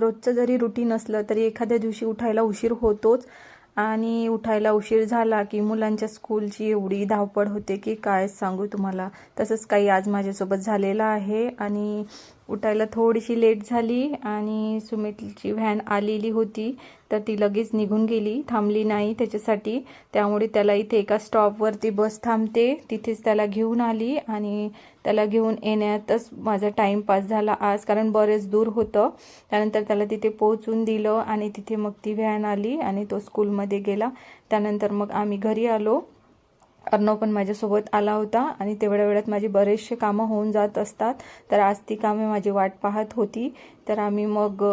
रोजचं जरी रुटीन असलं तरी एखाद्या दिवशी उठायला उशीर होतोच. आणि उठायला उशीर झाला की मुलांच्या स्कूलची एवढी धावपळ होते की काय सांगू तुम्हाला? तसंच काही आज माझ्यासोबत झालेलं आहे. आणि उठायला थोडीशी लेट झाली आणि सुमितची व्हॅन आलेली होती. तर ती लगेच निघून गेली थांबली नाही त्याच्यासाठी. त्यामुळे त्याला इथे एका स्टॉपवरती बस थांबते. तिथेच त्याला घेऊन आली आणि त्याला घेऊन येण्यातच माझा टाईमपास झाला आज कारण बरेच दूर होतं. त्यानंतर त्याला तिथे पोहोचून दिलं आणि तिथे मग ती व्हॅन आली आणि तो स्कूलमध्ये गेला. त्यानंतर मग आम्ही घरी आलो. अर्णव पण माझ्यासोबत आला होता आणि तेवढ्या वेळात माझी बरेचसे कामं होऊन जात असतात. तर आज ती कामे माझी वाट पाहत होती. तर आम्ही मग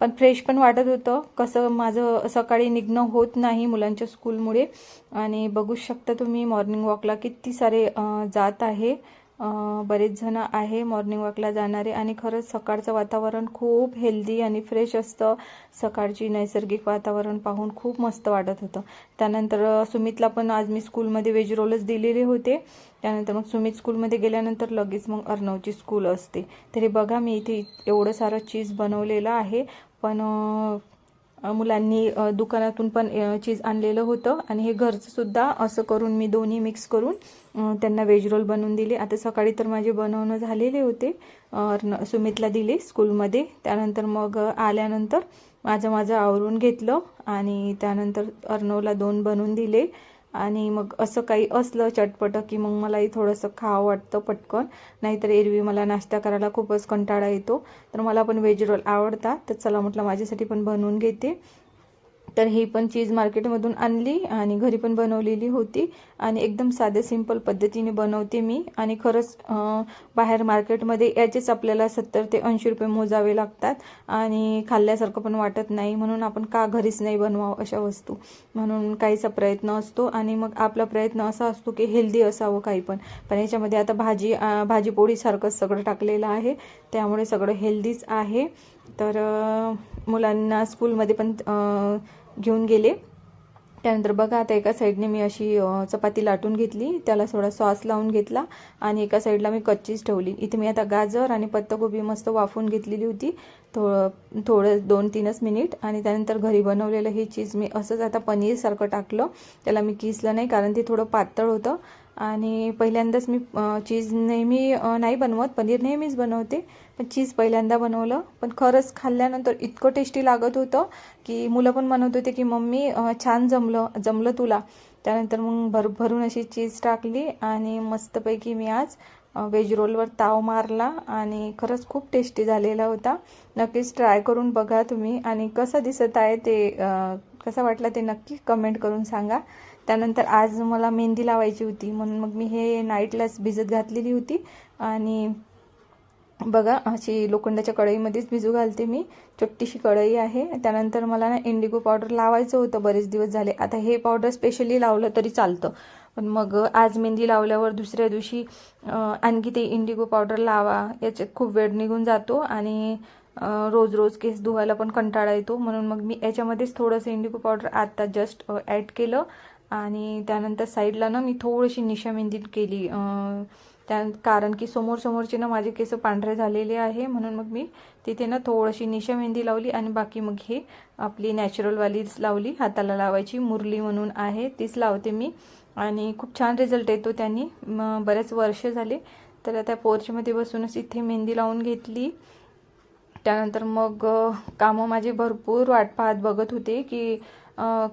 पण फ्रेश पण वाटत होतं. कसं माझं सकाळी निघणं होत नाही मुलांच्या स्कूलमुळे आणि बघू शकता तुम्ही मॉर्निंग वॉकला किती सारे जात आहे. बरेच जण आहे मॉर्निंग वॉकला जाणारे आणि खरंच सकाळचं वातावरण खूप हेल्दी आणि फ्रेश असतं. सकाळची नैसर्गिक वातावरण पाहून खूप मस्त वाटत होतं. त्यानंतर सुमितला पण आज मी स्कूलमध्ये वेज रोलच दिलेले होते. त्यानंतर मग सुमित स्कूलमध्ये गेल्यानंतर लगेच मग अर्णवची स्कूल असते. तरी बघा मी इथे एवढं सारं चीज बनवलेलं आहे. पण मुलांनी दुकानातून पण चीज आणलेलं होतं आणि हे घरचं सुद्धा असं करून मी दोन्ही मिक्स करून त्यांना व्हेज रोल बनवून दिले. आता सकाळी तर माझे बनवणं झालेले होते. सुमितला दिले स्कूलमध्ये त्यानंतर मग आल्यानंतर माझं माझं आवरून घेतलं आणि त्यानंतर अर्णवला दोन बनवून दिले. आणि मग असं काही असलं चटपट की मग मलाही थोडंसं खावं वाटतं पटकन. नाहीतर एरवी मला नाश्ता करायला खूपच कंटाळा येतो. तर मला पण व्हेज रोल आवडतात. तर चला म्हटलं माझ्यासाठी पण बनवून घेते. तर ही पण चीज मार्केटमधून आणली आणि घरी पण बनवलेली होती. आणि एकदम साधे सिंपल पद्धतीने बनवते मी. आणि खरंच बाहेर मार्केटमध्ये याचेच आपल्याला सत्तर ते ऐंशी रुपये मोजावे लागतात. आणि खाल्ल्यासारखं पण वाटत नाही. म्हणून आपण का घरीच नाही बनवावं अशा वस्तू? म्हणून काहीचा प्रयत्न असतो. आणि मग आपला प्रयत्न असा असतो की हेल्दी असावं काही पण. पण याच्यामध्ये आता भाजी भाजीपोळीसारखं भाजी पोळीसारखंच सगळं टाकलेलं आहे. त्यामुळे सगळं हेल्दीच आहे. तर मुलांना स्कूलमध्ये पण घेऊन गेले. त्यानंतर बघा आता एका साईडने मी अशी चपाती लाटून घेतली. त्याला थोडा सॉस लावून घेतला आणि एका साईडला मी कच्चीच ठेवली. इथे मी आता गाजर आणि पत्ताकोबी मस्त वाफून घेतलेली होती. थोडं थोडं दोन तीनच मिनिट आणि त्यानंतर घरी बनवलेलं हे चीज मी असंच आता पनीरसारखं टाकलं. त्याला मी किसलं नाही कारण ते थोडं पातळ होतं. आणि पहिल्यांदाच मी चीज नेहमी नाही बनवत पनीर नेहमीच बनवते पण चीज पहिल्यांदा बनवलं. पण खरंच खाल्ल्यानंतर इतकं टेस्टी लागत होतं की मुलं पण म्हणत होते की मम्मी छान जमलं जमलं तुला. त्यानंतर मग भर भरून अशी चीज टाकली आणि मस्तपैकी मी आज वेज व्हेज रोलवर ताव मारला आणि खरंच खूप टेस्टी झालेला होता. नक्कीच ट्राय करून बघा तुम्ही आणि कसं दिसत आहे ते कसं कसा वाटला ते नक्की कमेंट करून सांगा. त्यानंतर आज मला मेहंदी लावायची होती. म्हणून मग मी हे नाईटलाच भिजत घातलेली होती. आणि बघा अशी लोखंडाच्या कढईमध्येच भिजू घालते मी. छोटीशी कढई आहे. त्यानंतर मला ना इंडिगो पावडर लावायचं होतं. बरेच दिवस झाले. आता हे पावडर स्पेशली लावलं तरी चालतं. पण मग आज मेहंदी लावल्यावर दुसऱ्या दिवशी आणखी ते इंडिगो पावडर लावा. याच्यात खूप वेळ निघून जातो. आणि रोज रोज केस धुवायला पण कंटाळा येतो. म्हणून मग मी याच्यामध्येच थोडंसं इंडिगो पावडर आत्ता जस्ट ॲड केलं. आणि त्यानंतर साईडला ना मी थोडीशी निशा मेहंदी केली त्या कारण की समोर समोरचे ना माझे केस पांढरे झालेले आहे म्हणून मग मी तिथे ना थोडीशी निशा मेहंदी लावली आणि बाकी मग हे आपली नॅचरलवालीच लावली. हाताला लावायची मुरली म्हणून आहे तीच लावते मी. आणि खूप छान रिझल्ट येतो त्यांनी. म बरेच वर्ष झाले. तर त्या पोर्चमध्ये बसूनच इथे मेहंदी लावून घेतली. त्यानंतर मग कामं माझी भरपूर वाट पाहत बघत होते की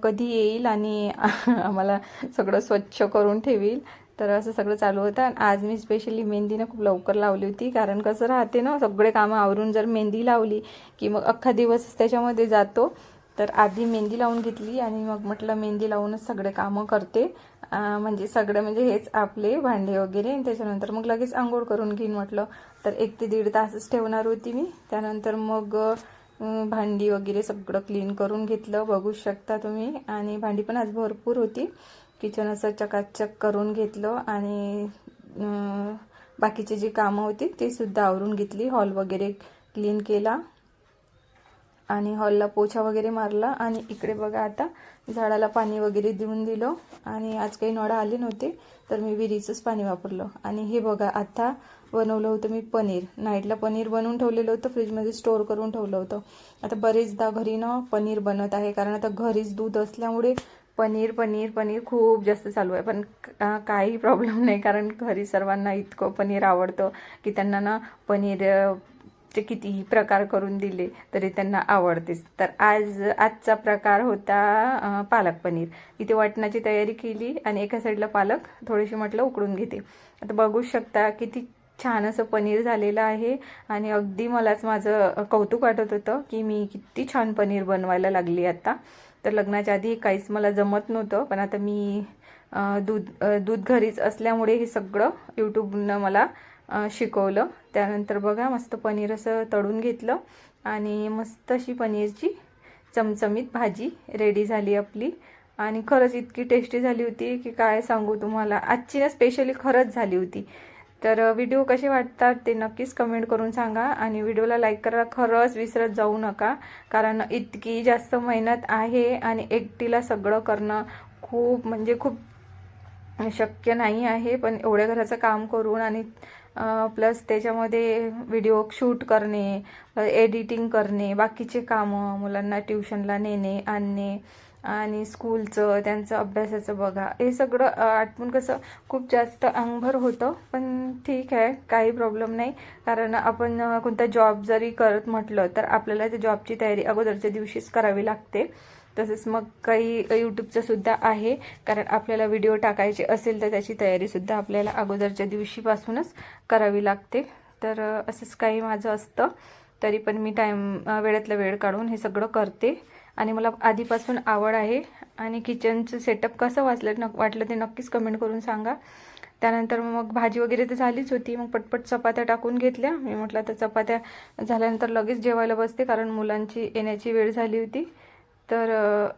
कधी येईल आणि आम्हाला सगळं स्वच्छ करून ठेवील. तर असं सगळं चालू होतं. आणि आज मी स्पेशली मेहंदी ना खूप लवकर लावली होती. कारण कसं राहते ना सगळे कामं आवरून जर मेहंदी लावली की मग अख्खा दिवस त्याच्यामध्ये जातो. तर आधी मेहंदी लावून घेतली आणि मग म्हटलं मेहंदी लावूनच सगळे कामं करते. म्हणजे सगळं म्हणजे हेच आपले भांडे वगैरे. आणि त्याच्यानंतर मग लगेच आंघोळ करून घेईन म्हटलं. तर एक ते दीड तासच ठेवणार होती मी. त्यानंतर मग भांडी वगैरे सगळं क्लीन करून घेतलं बघू शकता तुम्ही. आणि भांडी पण आज भरपूर होती. किचन असं चकाचक करून घेतलं आणि बाकीचे बाकीची जी कामं होती ते सुद्धा आवरून घेतली. हॉल वगैरे क्लीन केला. आणि हॉलला पोछा वगैरे मारला. आणि इकडे बघा आता झाडाला पाणी वगैरे देऊन दिलं. आणि आज काही नळं आले नव्हते तर मी विहिरीचंच पाणी वापरलं. आणि हे बघा आता बनवलं होतं मी पनीर. नाईटला पनीर बनवून ठेवलेलं होतं फ्रीजमध्ये स्टोअर करून ठेवलं होतं. आता बरेचदा घरी ना पनीर बनत आहे कारण आता घरीच दूध असल्यामुळे पनीर पनीर पनीर खूप जास्त चालू आहे. पण काही प्रॉब्लेम नाही कारण घरी सर्वांना इतकं पनीर आवडतं की त्यांना ना पनीर चे कितीही प्रकार करून दिले तरी त्यांना आवडतेच. तर आज आजचा प्रकार होता पालक पनीर. इथे वाटणाची तयारी केली आणि एका साईडला पालक थोडीशी म्हटलं उकडून घेते. आता बघू शकता किती छान असं पनीर झालेलं आहे. आणि अगदी मलाच माझं कौतुक वाटत होतं की मी किती छान पनीर बनवायला लागली आता. तर लग्नाच्या आधी काहीच मला जमत नव्हतं पण आता मी दूध दूध घरीच असल्यामुळे हे सगळं यूट्यूबनं मला शिकवलं. त्यानंतर बघा मस्त पनीर असं तळून घेतलं आणि मस्त अशी पनीरची चमचमीत भाजी रेडी झाली आपली. आणि खरंच इतकी टेस्टी झाली होती की काय सांगू तुम्हाला. आजची ना स्पेशली खरंच झाली होती. तर व्हिडिओ कसे वाटतात ते नक्कीच कमेंट करून सांगा आणि व्हिडिओला लाईक करा. खरंच विसरत जाऊ नका कारण इतकी जास्त मेहनत आहे आणि एकटीला सगळं करणं खूप म्हणजे खूप शक्य नाही आहे. पण एवढ्या घराचं काम करून आणि प्लस त्याच्यामध्ये व्हिडिओ शूट करणे एडिटिंग करणे बाकीचे कामं मुलांना ट्युशनला नेणे आणणे आणि स्कूलचं त्यांचं अभ्यासाचं बघा. हे सगळं आठवून आटपून कसं खूप जास्त अंगभर होतं पण ठीक आहे काही प्रॉब्लेम नाही. कारण आपण कोणता जॉब जरी करत म्हटलं तर आपल्याला त्या जॉबची तयारी अगोदरच्या दिवशीच करावी लागते. तसेच मग काही यूट्यूबचं सुद्धा आहे. कारण आपल्याला व्हिडिओ टाकायचे असेल तर त्याची तयारीसुद्धा आपल्याला अगोदरच्या दिवशीपासूनच करावी लागते. तर असंच काही माझं असतं. तरी पण मी टाईम वेळेतला वेळ काढून हे सगळं करते. आणि मला आधीपासून आवड आहे. आणि किचनचं सेटअप कसं वाचलं न वाटलं ते नक्कीच कमेंट करून सांगा. त्यानंतर मग भाजी वगैरे तर झालीच होती. मग पटपट चपात्या टाकून घेतल्या. मी म्हटलं तर चपात्या झाल्यानंतर लगेच जेवायला बसते कारण मुलांची येण्याची वेळ झाली होती. तर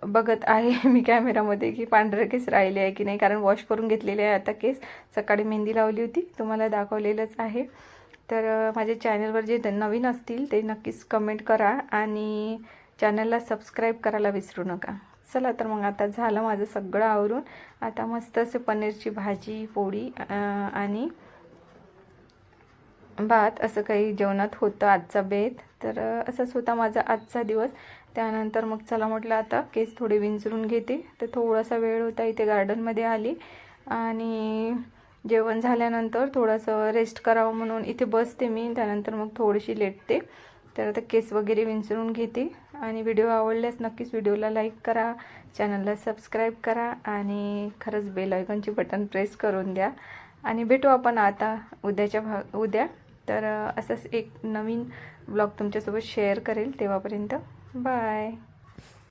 बघत आहे मी कॅमेरामध्ये की पांढरे केस राहिले आहे की नाही कारण वॉश करून घेतलेले आहे आता केस. सकाळी मेहंदी लावली होती. तुम्हाला दाखवलेलंच आहे. तर माझ्या चॅनलवर जे नवीन असतील ते नक्कीच कमेंट करा. आणि चॅनलला सबस्क्राईब करायला विसरू नका. चला तर मग आता झालं माझं सगळं आवरून. आता मस्त असं पनीरची भाजी पोळी आणि भात असं काही जेवणात होतं आजचा बेत. तर असाच होता माझा आजचा दिवस. त्यानंतर मग चला म्हटलं आता केस थोडे विंचरून घेते. तर थोडासा वेळ होता इथे गार्डनमध्ये आली. आणि जेवण झाल्यानंतर थोडंसं रेस्ट करावं म्हणून इथे बसते मी. त्यानंतर मग थोडीशी लेटते. तर आता केस वगैरे विंचरून घेते. आणि व्हिडिओ आवडल्यास नक्कीच व्हिडिओला लाईक करा चॅनलला सबस्क्राईब करा आणि खरंच बेल आयकॉनची बटन प्रेस करून द्या. आणि भेटू आपण आता उद्याच्या भाग उद्या. तर असंच एक नवीन ब्लॉग तुमच्यासोबत शेअर करेल तेव्हापर्यंत. बाय